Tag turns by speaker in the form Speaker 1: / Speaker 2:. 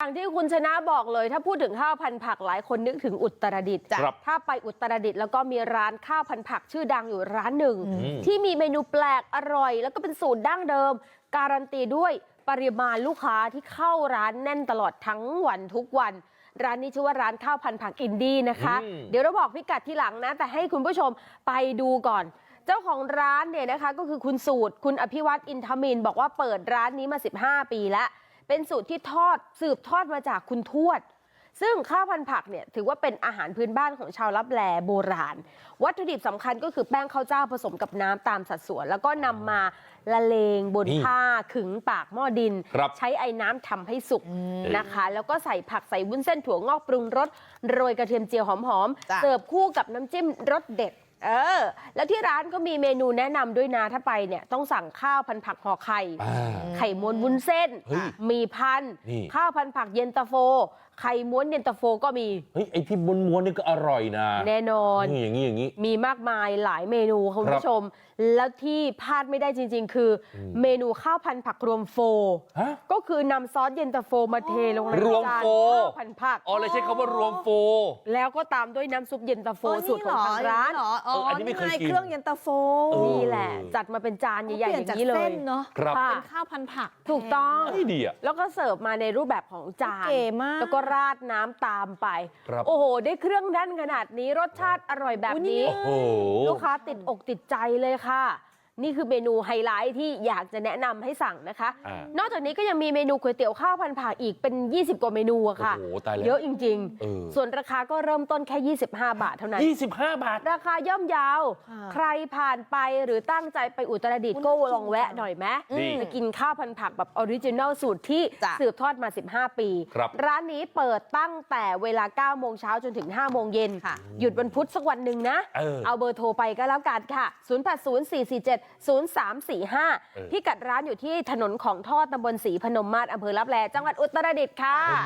Speaker 1: อย่างที่คุณชนะบอกเลย ถ้าพูดถึงข้าวพันธุ์ผักหลายคนนึกถึงอุตรดิตถ์
Speaker 2: ครับ
Speaker 1: ถ้าไปอุตรดิตถ์แล้วก็มีร้านข้าวพันธุ์ผักชื่อดังอยู่ร้านหนึ่ง
Speaker 2: อืม
Speaker 1: ที่มีเมนูแปลกอร่อย แล้วก็เป็นสูตรดั้งเดิม การันตีด้วยปริมาณลูกค้าที่เข้าร้านแน่นตลอดทั้งวันทุกวัน ร้านนี้ชื่อว่าร้านข้าวพันธุ์ผักอินดี้นะคะ
Speaker 2: อืม
Speaker 1: เดี๋ยวเราบอกพิกัดที่หลังนะ แต่ให้คุณผู้ชมไปดูก่อนเจ้าของร้านเนี่ยนะคะก็คือคุณสูตร คุณอภิวัตอินทมิน บอกว่าเปิดร้านนี้มา 15 ปีแล้ว เป็นสูตรที่ทอดสืบทอดมาจากคุณทวด ซึ่งข้าวพันธุ์ผักเนี่ยถือว่าเป็นอาหารพื้นบ้านของชาวลับแลโบราณ วัตถุดิบสำคัญก็คือแป้งข้าวเจ้าผสมกับน้ำตามสัดส่วน แล้วก็นำมาละเลงบน
Speaker 2: นี่
Speaker 1: ผ้าขึงปากหม้อดิน
Speaker 2: ครับ
Speaker 1: ใช้ไอ้น้ำทำให้สุกนะคะ แล้วก็ใส่ผักใส่วุ้นเส้นถั่วงอกปรุงรสโรยกระเทียมเจียวหอม
Speaker 3: จ้ะ
Speaker 1: ๆเสิร์ฟคู่กับน้ำจิ้มรสเด็ด เออ แล้วที่ร้านก็มีเมนูแนะนำด้วยนะถ้าไปเนี่ยต้องสั่งข้าวพันผักห่อไข่
Speaker 2: อ่า
Speaker 1: ไข่ม้วนวุ้นเส้น
Speaker 2: เฮ้ย
Speaker 1: มีพัน
Speaker 2: นี่
Speaker 1: ข้าวพันผักเย็นตาโฟ ไข่ม้วนเย็นตาโฟก็มี
Speaker 2: เฮ้ยไอที่ม้วนๆนี่ก็อร่อยนะ
Speaker 1: แน่นอน
Speaker 2: นี่อย่างนี้อย่างนี้
Speaker 1: มีมากมายหลายเมนูคุณ
Speaker 2: ครับ
Speaker 1: ผู้ชม แล้วที่พลาดไม่ได้จริง ๆ คืออ
Speaker 2: ม
Speaker 1: เมนูข้าวพันผักรวมโฟ
Speaker 2: ฮะ
Speaker 1: ก็คือนำซอสเย็นตาโฟมาเทลงใน
Speaker 2: รวม
Speaker 1: จาน
Speaker 2: โฟ
Speaker 1: ข้าวพันผัก
Speaker 2: อ๋อเลยใช้คำว่ารวมโฟ
Speaker 1: แล้วก็ตามด้วยน้ำซุปเย็นตาโฟ
Speaker 3: โอ้
Speaker 1: สูตรของทางร้าน
Speaker 3: เหรออ๋อ
Speaker 2: เอออันนี้ไม่เคยกิน
Speaker 3: เครื่องเย็นตาโฟ
Speaker 2: เออ
Speaker 1: นี่แหละ จัดมาเป็นจานใหญ่ๆอย่างนี้เล
Speaker 3: เปลี่
Speaker 1: ย
Speaker 3: นจากส้เนาะ
Speaker 2: ครับ
Speaker 1: ค่ะ
Speaker 3: เป็นข้าวพันผัก
Speaker 1: ถูกต้อง
Speaker 2: นี่ดีอะ
Speaker 1: แล้วก็เสิร์ฟมาในรูปแบบของจาน
Speaker 3: เก๋มาก
Speaker 1: แล้วก็ราดน้ำตามไป
Speaker 2: ครับ
Speaker 1: โอ้โห ได้เครื่องแน่นขนาดนี้รสชาติอร่อยแบบนี้
Speaker 2: โอ้โห
Speaker 1: ลูกค้าติดอกติดใจเลยค่ะ นี่คือเมนูไฮไลท์ที่อยากจะแนะนำให้สั่งนะคะ
Speaker 2: อ่าน
Speaker 1: นอกจากนี้ก็ยังมีเมนูก๋วยเตี๋ยวข้าวพันผักอีกเป็น 20 กว่าเมนูอะค่ะ
Speaker 2: โอ้โหตายแล้ว
Speaker 1: เยอะจริง
Speaker 2: เออ
Speaker 1: ๆ ส่วนราคาก็เริ่มต้นแค่ 25 บาทเท่านั้น
Speaker 2: ยี่สิบห้าบาท
Speaker 1: ราคาย่อมเยาว
Speaker 3: ค่ะ
Speaker 1: ใครผ่านไปหรือตั้งใจไปอุตรดิตถ์ก็
Speaker 3: อุ๊ย
Speaker 1: ลองแวะหน่อยไหม
Speaker 2: ดี
Speaker 1: ไปกินข้าวพันผักแบบออริจินัลสูตรที่
Speaker 3: จ้ะ
Speaker 1: สืบทอดมา 15 ปี
Speaker 2: ครับ
Speaker 1: ร้านนี้เปิดตั้งแต่เวลา 9 โมงเช้าจนถึง 5 โมงเย็น
Speaker 3: ค่ะ
Speaker 1: หยุดวันพุธสักวันหนึ่งนะ
Speaker 2: เออ
Speaker 1: เอาเบอร์โทรไปก็แล้วกันค่ะ 0804470345
Speaker 2: เออ
Speaker 1: พิกัดร้านอยู่ที่ถนนของทอดตำบลศรีพนมมาศอำเภอลับแลจังหวัดอุตรดิตถ์ค่ะ